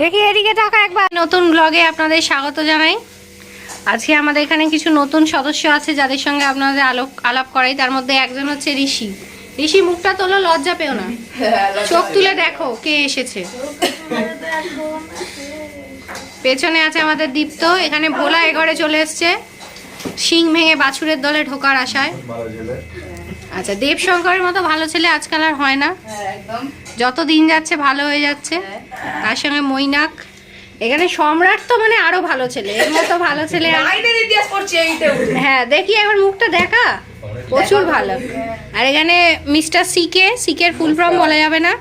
দেখি এদিকে টাকা একবার। নতুন ব্লগে আপনাদের স্বাগত জানাই। আজকে আমাদের এখানে কিছু নতুন সদস্য আছে যাদের সঙ্গে আপনাদের আলোপ আলাপ করাই। তার মধ্যে একজন হচ্ছে ঋষি। ঋষি, মুখটা তোলো, লজ্জা পেও না। চোখ তুলে দেখো কে এসেছে। পেছনে আছে আমাদের দীপ্ত। এখানে ভোলা এ ঘরে চলে এসছে। শিং ভেঙে বাছুরের দলে ঢোকার আশায়। আচ্ছা দেবশঙ্করের মতো ভালো ছেলে আজকাল আর হয় না। যত দিন যাচ্ছে ভালো হয়ে যাচ্ছে। তার সঙ্গে মৈনাক। এখানে সম্রাট তো মানে আরও ভালো ছেলে। এর মতো ভালো ছেলে হ্যাঁ দেখি এখন মুখটা দেখা। প্রচুর ভালো। আর এখানে মিস্টার সিকে সিকের ফুল ফর্ম বলা যাবে না।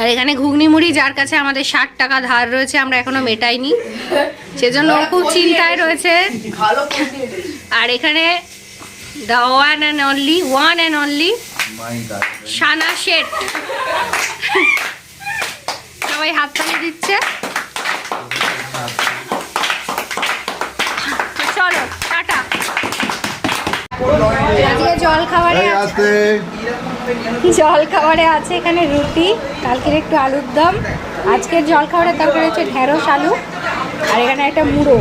আর এখানে ঘুগনি মুড়ি যার কাছে আমাদের ষাট টাকা ধার রয়েছে আমরা এখনও মেটাইনি। সেজন্য ও খুব চিন্তায় রয়েছে। আর এখানে the one and only one and only Sana Sheth. সবাই হাততালি দিচ্ছে তো চলো টাটা আজকে জল খাবারে আছে। আসতে জল খাবারে আছে এখানে রুটি কালকের একটু আলুর দম। আজকের জল খাবারের তরকারি হচ্ছে ঢেঁড়স আলু আর এখানে একটা মুড়ো।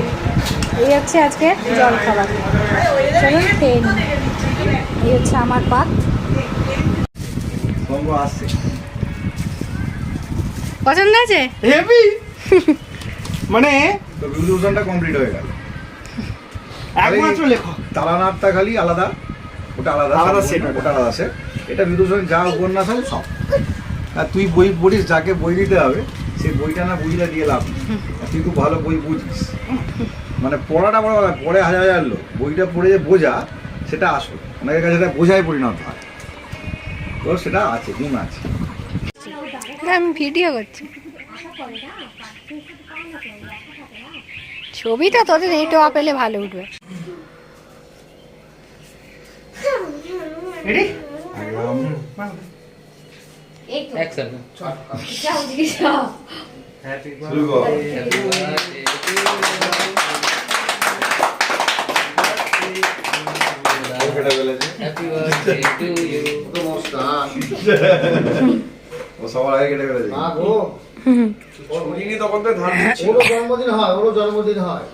এই হচ্ছে আজকে জল খাবার চলুন খেয়ে এই হচ্ছে আমার পাত। পছন্দ আছে? হেভি। মানে কমপ্লিট হয়ে গেল। একমাত্র লেখক। তালানারটা খালি আলাদা। ওটা আলাদা আলাদা set। ওটা। আলাদা সেট এটা বিদূষণ যা উপন্যাস হবে সব। আর তুই বই পড়িস যাকে বই দিতে হবে সেই বইটা না বুঝলে দিয়ে লাভ আর তুই খুব ভালো বই বুঝিস। মানে পড়াটা বড় কথা পড়ে হাজার হাজার লোক। বইটা পড়ে যে বোঝা সেটা আসল। অনেকের কাছে সেটা বোঝাই পরিণত হয়। তোর সেটা আছে গুণ আছে। আমি ভিডিও করছি। ছবিটা তোদের নেটওয়ার্ক পেলে ভালো উঠবে। রেডি একদম শুরু কর ও কেটে ফেলেছে ও সবার আগে কেটে ফেলেছে তখন তো ধান ওরও জন্মদিন হয় ওরও জন্মদিন হয়।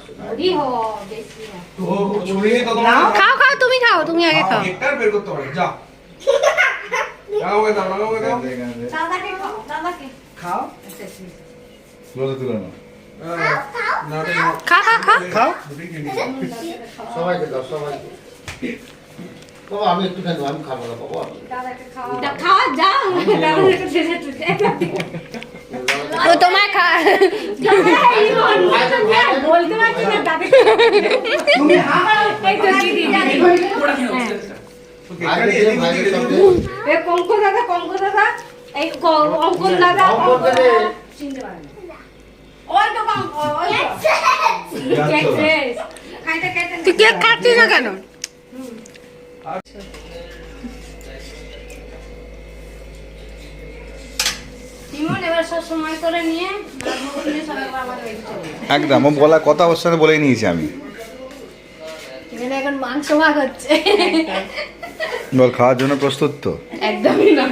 ছুরিনি তখন খাও খাও। তুমি খাও তুমি আগে খাও একটা বের করতে পারি যা লাগাও দাও লাগাও দাও খাও ক্লোজে তুলে নাও না খা খা খা খাও সবাইকে দাও সবাইকে বাবা আমি একটু খাই আমি খাব না বাবা খাওয়া যাও ও তোমায় খা বলতে পারছি না তাদের এই তো দিদি এ কঙ্ক দাদা কঙ্ক দাদা এই অঙ্কন দাদা অঙ্কন অঙ্কন দাদা। চিনতে পারে না ওই তো কঙ্ক ওই তো কেক শেষ। খাইতে খাইতে তুই কেক খাচ্ছিস না কেন। একদম ও বলা কথা ওর সাথে বলেই নিয়েছি আমি। এখানে মাংস ভাগ হচ্ছে। বল খাওয়ার জন্য প্রস্তুত তো? একদমই না।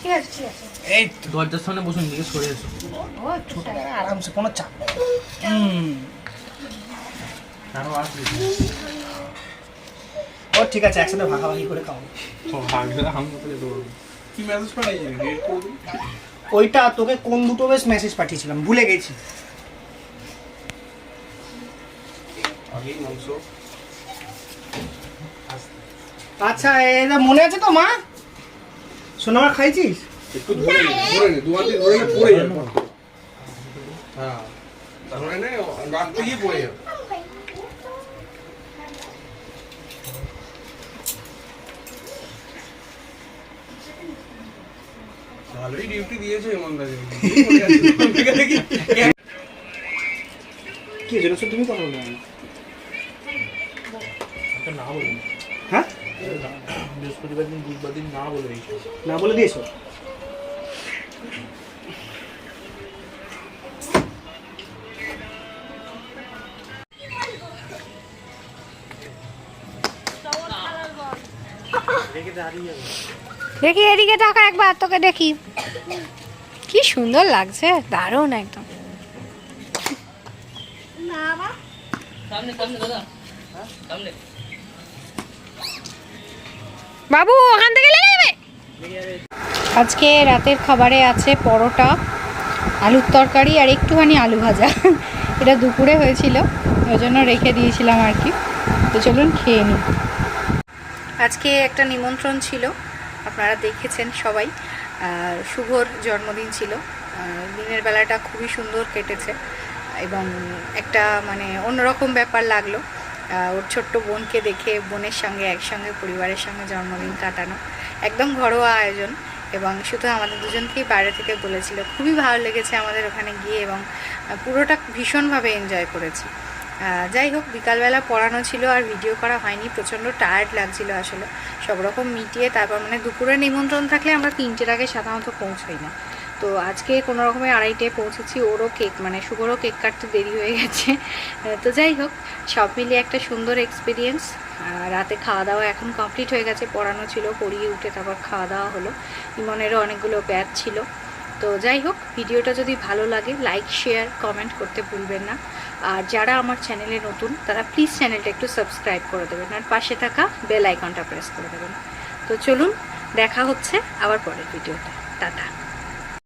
ঠিক আছে এই দরজার সামনে বসুন দিকে সরে এসো। ও একটু আরামসে কোনো চাপ নেই। হুম। আরও আসবে। ঠিক আছে, একসাথে ভাগাভাগি করে করবি ওইটা তোকে কোন দুটো বেশ মেসেজ পাঠিয়েছিলাম, ভুলে গেছি। আচ্ছা এটা মনে আছে তো, মা? আমার খাইছিস? একটু ধরে ভালোই ডিউটি দিয়েছে ইমানদারি। কি হয়েছিল সে তুমি কথা বলবে না। না বলে হ্যাঁ? বৃহস্পতিবার দিন বুধবার দিন না বলে দিয়েছি। না বলে দিয়েছ? দেখি এদিকে টাকা একবার তোকে দেখি। কি সুন্দর লাগছে দারুণ একদম। বাবু। ওখান থেকে আজকে রাতের খাবারে আছে পরোটা আলুর তরকারি আর একটুখানি আলু ভাজা। এটা দুপুরে হয়েছিল ওই জন্য রেখে দিয়েছিলাম আর কি। তো চলুন খেয়ে নিই। আজকে একটা নিমন্ত্রণ ছিল আপনারা দেখেছেন সবাই। শুভর জন্মদিন ছিল। দিনের বেলাটা খুবই সুন্দর কেটেছে এবং একটা মানে অন্যরকম ব্যাপার লাগল। ওর ছোট্ট বোনকে দেখে বোনের সঙ্গে একসঙ্গে, পরিবারের সঙ্গে জন্মদিন কাটানো। একদম ঘরোয়া আয়োজন এবং শুধু আমাদের দুজনকেই বাইরে থেকে বলেছিল। খুবই ভালো লেগেছে আমাদের ওখানে গিয়ে এবং পুরোটা ভীষণভাবে এনজয় করেছি। যাই হোক, বিকালবেলা পড়ানো ছিল আর ভিডিও করা হয়নি, প্রচণ্ড টায়ার্ড লাগছিল আসলে। সব রকম মিটিয়ে তারপর মানে দুপুরে নিমন্ত্রণ থাকলে আমরা তিনটের আগে সাধারণত পৌঁছই না। তো আজকে কোনো রকমে আড়াইটায় পৌঁছেছি, ওরও কেক মানে শুভরও কেক কাটতে দেরি হয়ে গেছে। তো যাই হোক, সব মিলিয়ে একটা সুন্দর এক্সপিরিয়েন্স রাতে খাওয়া দাওয়া এখন কমপ্লিট হয়ে গেছে, পড়ানো ছিল, পড়িয়ে উঠে তারপর খাওয়া দাওয়া হলো। ইমনেরও অনেকগুলো ব্যাচ ছিল। তো যাই হোক ভিডিওটা যদি ভালো লাগে লাইক শেয়ার কমেন্ট করতে ভুলবেন না। আর যারা আমার চ্যানেলে নতুন, তারা প্লিজ চ্যানেলটা একটু সাবস্ক্রাইব করে দেবেন আর পাশে থাকা বেল আইকনটা প্রেস করে দেবেন। তো চলুন, দেখা হচ্ছে আবার পরের ভিডিওতে টাটা।